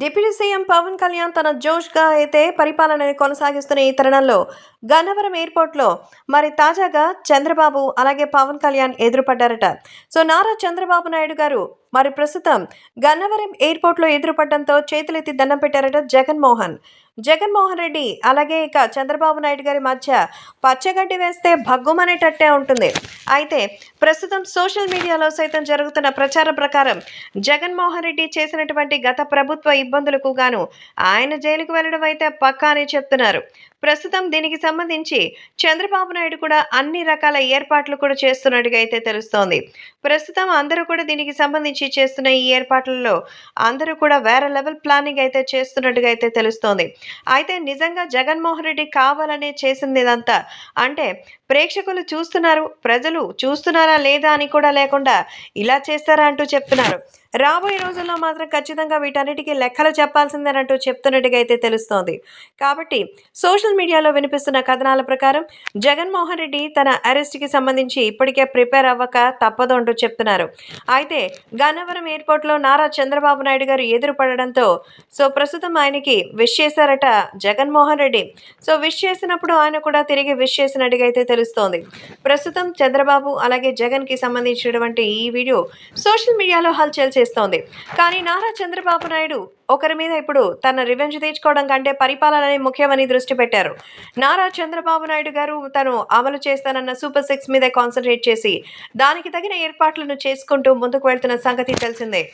Deputy CM Pawan Kalyan తన జోష్గా అయితే పరిపాలనని కొనసాగిస్తున్న ఈ తరుణంలో గన్నవరం ఎయిర్పోర్ట్లో మరి తాజాగా చంద్రబాబు అలాగే పవన్ కళ్యాణ్ ఎదురుపడ్డారట. సో నారా చంద్రబాబు నాయుడు గారు మరి ప్రస్తుతం గన్నవరం ఎయిర్పోర్ట్లో ఎదురుపడడంతో చేతులెత్తి దండం పెట్టారట జగన్మోహన్. జగన్మోహన్ రెడ్డి అలాగే ఇక చంద్రబాబు నాయుడు గారి మధ్య పచ్చగడ్డి వేస్తే భగ్గుమనేటట్టే ఉంటుంది. అయితే ప్రస్తుతం సోషల్ మీడియాలో సైతం జరుగుతున్న ప్రచారం ప్రకారం జగన్మోహన్ రెడ్డి చేసినటువంటి గత ప్రభుత్వ ఇబ్బందులకు గాను ఆయన జైలుకు వెళ్ళడం అయితే పక్కా అని చెప్తున్నారు. ప్రస్తుతం దీనికి సంబంధించి చంద్రబాబు నాయుడు కూడా అన్ని రకాల ఏర్పాట్లు కూడా చేస్తున్నట్టుగా అయితే తెలుస్తోంది. ప్రస్తుతం అందరూ కూడా దీనికి సంబంధించి చేస్తున్న ఈ ఏర్పాట్లలో అందరూ కూడా వేరే లెవెల్ ప్లానింగ్ అయితే చేస్తున్నట్టుగా అయితే తెలుస్తోంది. అయితే నిజంగా జగన్మోహన్ రెడ్డి కావాలనే చేసింది ఇదంతా అంటే ప్రేక్షకులు చూస్తున్నారు ప్రజలు చూస్తున్నారా లేదా అని కూడా లేకుండా ఇలా చేస్తారా అంటూ చెప్తున్నారు. రాబోయే రోజుల్లో మాత్రం ఖచ్చితంగా వీటన్నిటికీ లెక్కలు చెప్పాల్సిందేనంటూ చెప్తున్నట్టుగా అయితే తెలుస్తోంది. కాబట్టి సోషల్ మీడియాలో వినిపిస్తున్న కథనాల ప్రకారం జగన్మోహన్ రెడ్డి తన అరెస్ట్కి సంబంధించి ఇప్పటికే ప్రిపేర్ అవ్వక తప్పదు అంటూ చెప్తున్నారు. అయితే గన్నవరం ఎయిర్పోర్ట్లో నారా చంద్రబాబు నాయుడు గారు ఎదురుపడడంతో సో ప్రస్తుతం ఆయనకి విష్ చేశారు చేశారట జగన్మోహన్ రెడ్డి. సో విష్ చేసినప్పుడు ఆయన కూడా తిరిగి విష్ చేసినట్టుగా అయితే తెలుస్తోంది. ప్రస్తుతం చంద్రబాబు అలాగే జగన్కి సంబంధించినటువంటి ఈ వీడియో సోషల్ మీడియాలో హల్చల్ చేస్తోంది. కానీ నారా చంద్రబాబు నాయుడు ఒకరి మీద ఇప్పుడు తన రివెంజ్ తీర్చుకోవడం కంటే పరిపాలననే ముఖ్యమని దృష్టి పెట్టారు. నారా చంద్రబాబు నాయుడు గారు తను అమలు చేస్తానన్న సూపర్ సిక్స్ మీదే కాన్సన్ట్రేట్ చేసి దానికి తగిన ఏర్పాట్లను చేసుకుంటూ ముందుకు వెళ్తున్న సంగతి తెలిసిందే.